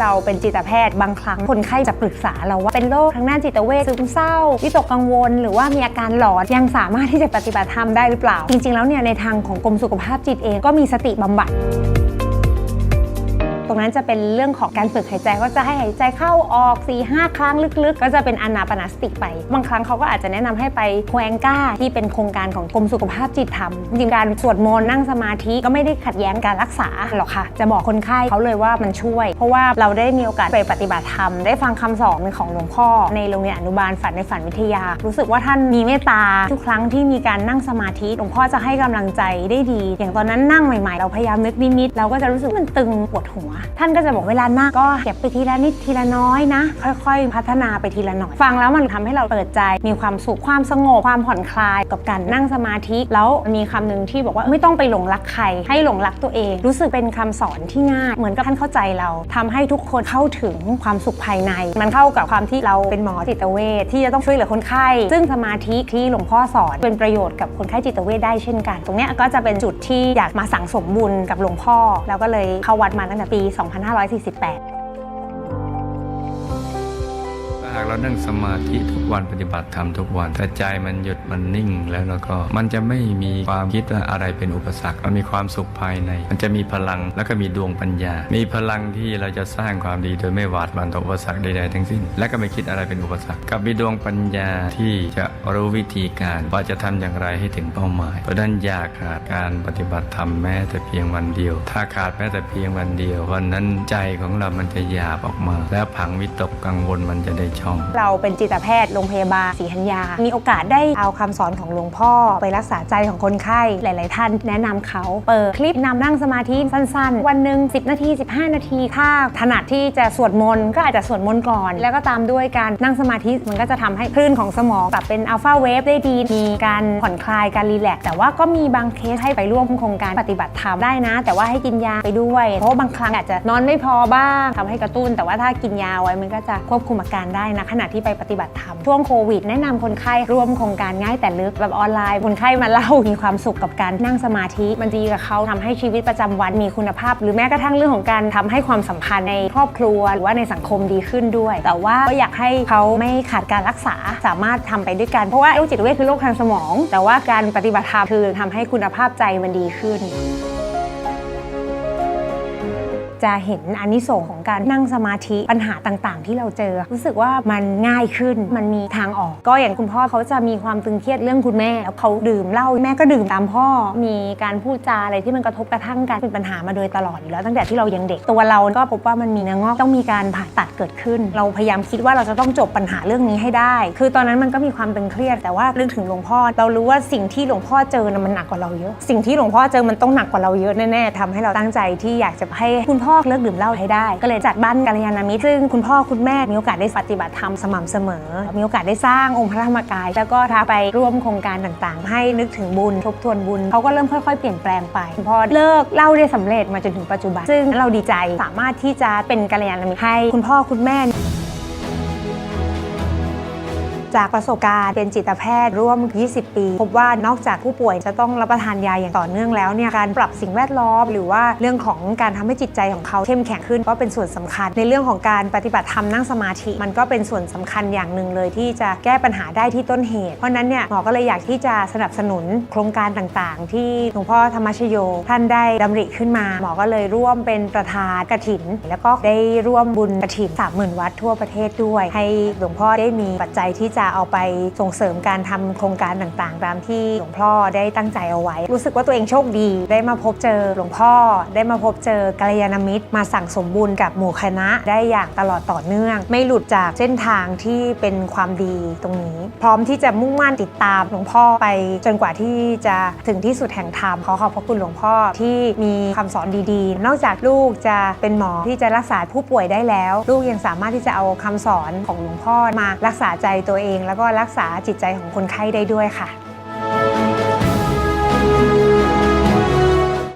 เราเป็นจิตแพทย์บางครั้งคนไข้จะปรึกษาเราว่าเป็นโรคทางด้านจิตเวชซึมเศร้าวิตกกังวล หรือว่ามีอาการหลอนยังสามารถที่จะปฏิบัติธรรมได้หรือเปล่า จริง ๆ แล้วเนี่ยในทางของกรมสุขภาพจิตเองก็มีสติบำบัด ตรงนั้นจะเป็นเรื่องของการฝึกหายใจก็จะให้หายใจเข้าออก4 5ครั้งลึกๆ ก็จะเป็นอนาปนาสติไป บางครั้งเขาก็อาจจะแนะนำให้ไปโคแองก้าที่เป็นโครงการของกรมสุขภาพจิตทำจริงการสวดมนต์นั่งสมาธิก็ไม่ได้ขัดแย้งการรักษาหรอกค่ะ จะบอกคนไข้เขาเลยว่ามันช่วย เพราะว่าเราได้มีโอกาสไปปฏิบัติธรรม ได้ฟังคำสอนของหลวงพ่อ ในโรงเรียนอนุบาลฝันในฝันวิทยา รู้สึกว่าท่านมีเมตตาทุกครั้งที่มีการนั่งสมาธิหลวงพ่อจะให้กำลังใจได้ดี อย่างตอนนั้นนั่งใหม่ๆ เราพยายามนึกนิมิตเราก็จะรู้สึกมันตึงปวดหัวท่านก็จะบอกเวลานั่งก็เก็บไปทีละนิดทีละน้อยนะ ค่อยๆ พัฒนาไปทีละหน่อย ฟังแล้วมันทำให้เราเปิดใจ มีความสุขความสงบความผ่อนคลายกับการนั่งสมาธิแล้วมีคำหนึ่งที่บอกว่าไม่ต้องไปหลงรักใคร ให้หลงรักตัวเอง รู้สึกเป็นคำสอนที่ง่าย เหมือนกับท่านเข้าใจเราทำให้ทุกคนเข้าถึงความสุขภายใน มันเข้ากับความที่เราเป็นหมอจิตเวชที่จะต้องช่วยเหลือคนไข้ ซึ่งสมาธิที่หลวงพ่อสอนเป็นประโยชน์กับคนไข้จิตเวชได้เช่นกัน ตรงนี้ก็จะเป็นจุดที่อยากมาสั่งสมบุญกับหลวงพ่อ แล้วก็เลยเข้าวัดมาตั้งแต่ปี2548าหากเรานั่งสมาธิทุกวันปฏิบัติธรรมทุกวันแต่ใจมันหยุดมันนิ่งแล้วแล้วก็ มันจะไม่มีความคิดว่าอะไรเป็นอุปสรรคมันมีความสุขภายใน มันจะมีพลังแล้วก็มีดวงปัญญา มีพลังที่เราจะสร้างความดีโดยไม่หวาดหวั่นต่ออุปสรรคใดๆทั้งสิ้น และก็ไม่คิดอะไรเป็นอุปสรรคกับมีดวงปัญญาที่จะรู้วิธีการว่าจะทำอย่างไรให้ถึงเป้าหมาย เพราะฉะนั้นอย่าขาดการปฏิบัติธรรมแม้แต่เพียงวันเดียว ถ้าขาดแม้แต่เพียงวันเดียววันนั้นใจของเรามันจะหยาบออกมา แล้วผังวิตกกังวลมันจะได้ช่อง เราเป็นจิตแพทย์โรงพยาบาลศรีธัญญา มีโอกาสได้เอาคำสอนของหลวงพ่อ ไปรักษาใจของคนไข้ หลาย ๆ ท่านแนะนำเขา เปิดคลิปนำนั่งสมาธิสั้น ๆ วันหนึ่ง10 นาที 15 นาทีถ้าถนัดที่จะสวดมนต์ก็อาจจะสวดมนต์ก่อน แล้วก็ตามด้วยการนั่งสมาธิมันก็จะทำให้คลื่นของสมองปรับเป็นอัลฟาเวฟได้ดี มีการผ่อนคลายการรีแลกซ์แต่ว่าก็มีบางเคสให้ไปร่วมโครงการปฏิบัติธรรมได้นะ แต่ว่าให้กินยาไปด้วย เพราะบางครั้งอาจจะนอนไม่พอบ้างทำให้กระตุ้น แต่ว่าถ้ากินยาไว้มันก็จะควบคุมอาการได้นะขณะที่ไปปฏิบัติธรรมช่วงโควิด แนะนำคนไข้ร่วมโครงการง่ายแต่ลึกแบบออนไลน์ คนไข้มาเล่ามีความสุขกับการนั่งสมาธิ มันดีกับเขาทำให้ชีวิตประจำวันมีคุณภาพ หรือแม้กระทั่งเรื่องของการทำให้ความสัมพันธ์ในครอบครัว หรือว่าในสังคมดีขึ้นด้วย แต่ว่าก็อยากให้เขาไม่ขาดการรักษาสามารถทำไปด้วยกันเพราะว่าโรคจิตเวชคือโรคทางสมอง แต่ว่าการปฏิบัติธรรมคือทำให้คุณภาพใจมันดีขึ้น จะเห็นอานิสงส์ของการนั่งสมาธิปัญหาต่างๆ ที่เราเจอ รู้สึกว่ามันง่ายขึ้นมันมีทางออก ก็อย่างคุณพ่อเขาจะมีความตึงเครียดเรื่องคุณแม่แล้วเขาดื่มเหล้าแม่ก็ดื่มตามพ่อ มีการพูดจาอะไรที่มันกระทบกระทั่งกันเป็นปัญหามาโดยตลอดอยู่แล้วตั้งแต่ที่เรายังเด็กตัวเราก็พบว่ามันมีเนื้องอกต้องมีการผ่าตัดเกิดขึ้น เราพยายามคิดว่าเราจะต้องจบปัญหาเรื่องนี้ให้ได้ คือตอนนั้นมันก็มีความตึงเครียดแต่ว่าเรื่องถึงหลวงพ่อ เรารู้ว่าสิ่งที่หลวงพ่อเจอนะมันหนักกว่าเราเยอะ สิ่งที่หลวงพ่อเจอมันต้องหนักกว่าเราเยอะแน่ๆทำให้เราตั้งใจที่อยากจะให้คุณพ่อพ่อเลิกดื่มเหล้าให้ได้ ก็เลยจัดบ้านกัลยาณมิตรซึ่งคุณพ่อคุณแม่มีโอกาสได้ปฏิบัติธรรมสม่ำเสมอ มีโอกาสได้สร้างองค์พระธรรมกาย แล้วก็ท้าไปร่วมโครงการต่างๆ ให้นึกถึงบุญทบทวนบุญเขาก็เริ่มค่อยๆ เปลี่ยนแปลงไปคุณพ่อเลิกเหล้าได้สำเร็จมาจนถึงปัจจุบัน ซึ่งเราดีใจสามารถที่จะเป็นกัลยาณมิตรให้คุณพ่อคุณแม่ จากประสบการณ์เป็นจิตแพทย์ร่วม 20 ปี พบว่านอกจากผู้ป่วยจะต้องรับประทานยาอย่างต่อเนื่องแล้วเนี่ยการปรับสิ่งแวดล้อม หรือว่าเรื่องของการทำให้จิตใจของเขาเข้มแข็งขึ้นก็เป็นส่วนสำคัญ ในเรื่องของการปฏิบัติธรรมนั่งสมาธิ มันก็เป็นส่วนสำคัญอย่างหนึ่งเลยที่จะแก้ปัญหาได้ที่ต้นเหตุ เพราะนั้นเนี่ยหมอก็เลยอยากที่จะสนับสนุนโครงการต่างๆ ที่หลวงพ่อธรรมชโย ท่านได้ดำริขึ้นมา หมอก็เลยร่วมเป็นประธานกฐิน แล้วก็ได้ร่วมบุญกฐิน30,000 วัดทั่วประเทศด้วย ให้หลวงพ่อได้มีปัจจัยที่จะจะเอาไปส่งเสริมการทำโครงการต่างๆ ตามที่หลวงพ่อได้ตั้งใจเอาไว้ รู้สึกว่าตัวเองโชคดี ได้มาพบเจอหลวงพ่อ ได้มาพบเจอกัลยาณมิตร มาสั่งสมบุญกับหมู่คณะได้อย่างตลอดต่อเนื่อง ไม่หลุดจากเส้นทางที่เป็นความดีตรงนี้ พร้อมที่จะมุ่งมั่นติดตามหลวงพ่อไปจนกว่าที่จะถึงที่สุดแห่งธรรมขอขอบพระคุณหลวงพ่อที่มีคำสอนดีๆ นอกจากลูกจะเป็นหมอที่จะรักษาผู้ป่วยได้แล้ว ลูกยังสามารถที่จะเอาคำสอนของหลวงพ่อมารักษาใจตัวเองเอง แล้วก็รักษาจิตใจของคนไข้ได้ด้วยค่ะ